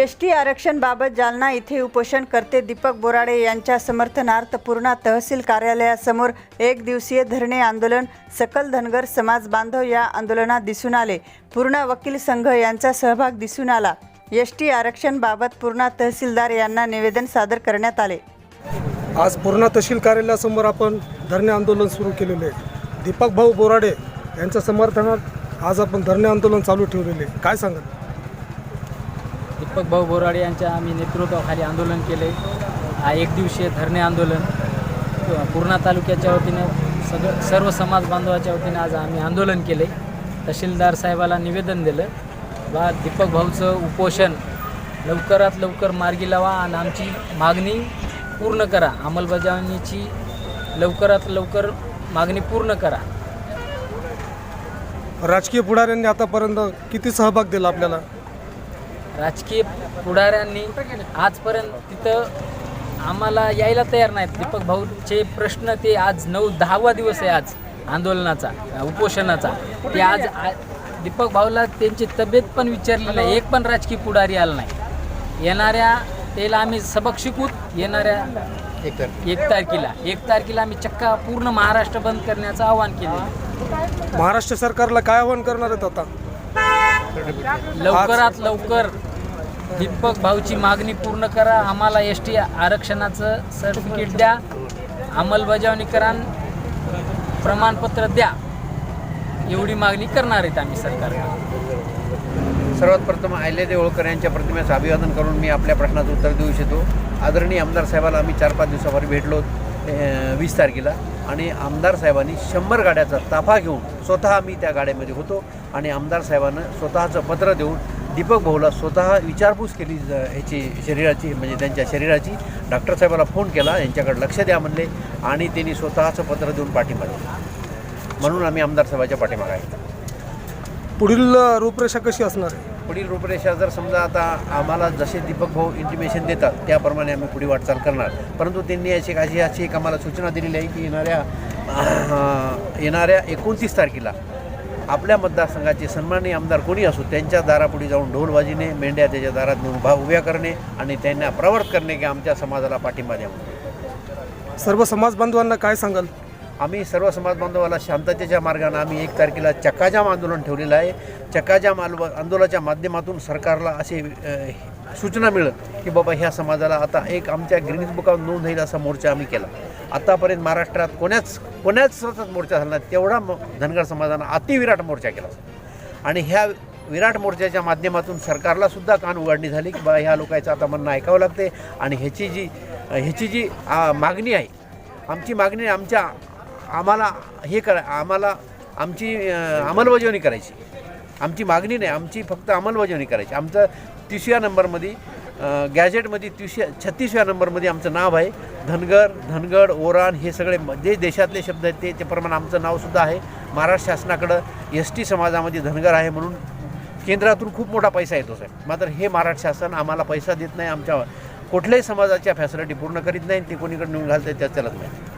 S T आरक्षणबाबत Jalna येथे उपोषणकर्ते दीपक बोराडे यांच्या समर्थनार्थ पूर्णा तहसील कार्यालयासमोर एक दिवसीय धरणे आंदोलन सकल धनगर समाज बांधव या आंदोलनात दिसून आले. पूर्णा वकील संघ यांचा सहभाग दिसून आला. एस टी आरक्षणबाबत पूर्णा तहसीलदार यांना निवेदन सादर करण्यात आले. आज पूर्णा तहसील कार्यालयासमोर आपण धरणे आंदोलन सुरू केलेले आहे. दीपक भाऊ बोराडे यांच्या समर्थनात आज आपण धरणे आंदोलन चालू ठेवलेले काय सांगाल? दीपक भाऊ बोराडे यांच्या आम्ही नेतृत्वाखाली आंदोलन केले. हा एक दिवसीय धरणे आंदोलन. पूर्णा तालुक्याच्या वतीने सगळं सर्व समाज बांधवाच्या वतीने आज आम्ही आंदोलन केले. तहसीलदार साहेबाला निवेदन दिलं. बा दीपक भाऊचं उपोषण लवकरात लवकर मार्गी लावा आणि आमची मागणी पूर्ण करा. अंमलबजावणीची लवकरात लवकर मागणी पूर्ण करा. राजकीय पुढाऱ्यांनी आतापर्यंत किती सहभाग दिला आपल्याला? राजकीय पुढाऱ्यांनी आजपर्यंत तिथं आम्हाला यायला तयार नाहीत. दीपक भाऊचे प्रश्न ते आज नऊ दहावा दिवस आहे आज आंदोलनाचा उपोषणाचा. ते आज दीपक भाऊला त्यांची तब्येत पण विचारलेली आहे एक पण राजकीय पुढारी आला नाही. येणाऱ्या त्याला आम्ही सबक शिकूत येणाऱ्या एक तारखेला. एक तारखेला. आम्ही चक्का पूर्ण महाराष्ट्र बंद करण्याचं आवाहन केलं महाराष्ट्र सरकारला काय आवाहन करणार आहेत आता? लवकरात लवकर दीपक भाऊची मागणी पूर्ण करा. आम्हाला एस टी आरक्षणाचं सर्टिफिकेट द्या. अंमलबजावणी करा प्रमाणपत्र द्या. एवढी मागणी करणार आहेत आम्ही सरकारला सर्वात प्रथम अहिल्यादेव देवळकर यांच्या प्रतिमेस अभिवादन करून मी आपल्या प्रश्नाचं उत्तर देऊ इच्छितो. आदरणीय आमदार साहेबाला आम्ही चार पाच दिवसापूर्वी भेटलो. वीस तारखेला. आणि आमदार साहेबांनी शंभर गाड्याचा ताफा घेऊन स्वतः मी त्या गाड्यामध्ये होतो. आणि आमदार साहेबांना स्वतःचं पत्र देऊन दीपक भाऊला स्वतः विचारपूस केली ज- ह्याची शरीराची म्हणजे त्यांच्या शरीराची. डॉक्टर साहेबाला फोन केला यांच्याकडे लक्ष द्या म्हणले. आणि त्यांनी स्वतःचं पत्र देऊन पाठिंबा दिला. म्हणून आम्ही आमदार साहेबाच्या पाठीमागा आहे. पुढील रूपरेषा कशी असणार? आहे पुढील रूपरेषा जर समजा आता आम्हाला जसे दीपक भाऊ इंटिमेशन देतात त्याप्रमाणे आम्ही पुढे वाटचाल करणार. परंतु त्यांनी अशी अशी अशी एक आम्हाला सूचना दिलेली आहे की येणाऱ्या येणाऱ्या एकोणतीस तारखेला आपल्या मतदारसंघाचे सन्माननीय आमदार कोणी असो त्यांच्या दारापुढे जाऊन ढोलबाजीने मेंढ्या त्याच्या दारात नेऊन भाग उभ्या करणे आणि त्यांना प्रवर्त करणे की आमच्या समाजाला पाठिंबा द्यावा. सर्व समाज बांधवांना काय सांगाल? आम्ही सर्व समाज बांधवाला शांततेच्या मार्गाने आम्ही एक तारखेला चक्काजाम आंदोलन ठेवलेलं आहे. चक्काजाम आलो आंदोलनाच्या माध्यमातून सरकारला असे सूचना मिळत की बाबा ह्या समाजाला आता एक आमच्या ग्रीनिज बुकावर नोंद होईल असा मोर्चा आम्ही केला. आतापर्यंत महाराष्ट्रात कोण्याच कोण्याच मोर्चा झाला नाही तेवढा म- धनगर समाजानं अतिविराट मोर्चा केला. आणि ह्या विराट मोर्चाच्या माध्यमातून सरकारला सुद्धा कान उघडणी झाली की बा ह्या लोकांचं आता म्हणणं ऐकावं लागते आणि ह्याची जी ह्याची जी मागणी आहे आमची मागणी आमच्या आम्हाला हे करा आम्हाला आमची अंमलबजावणी करायची. आमची मागणी नाही आमची फक्त अंमलबजावणी करायची. आमचं तिसऱ्या नंबरमध्ये गॅजेटमध्ये तिसऱ्या छत्तीसव्या नंबरमध्ये आमचं नाव आहे. धनगर धनगड ओरान हे सगळे म- जे देशातले शब्द आहेत ते त्याप्रमाणे आमचं नावसुद्धा आहे. महाराष्ट्र शासनाकडं एस टी समाजामध्ये धनगर आहे म्हणून केंद्रातून खूप मोठा पैसा येतो साहेब. मात्र हे महाराष्ट्र शासन आम्हाला पैसा देत नाही आमच्या कुठल्याही समाजाच्या फॅसिलिटी पूर्ण करीत नाही ते कोणीकडे नेऊन घालतं त्या चालत नाही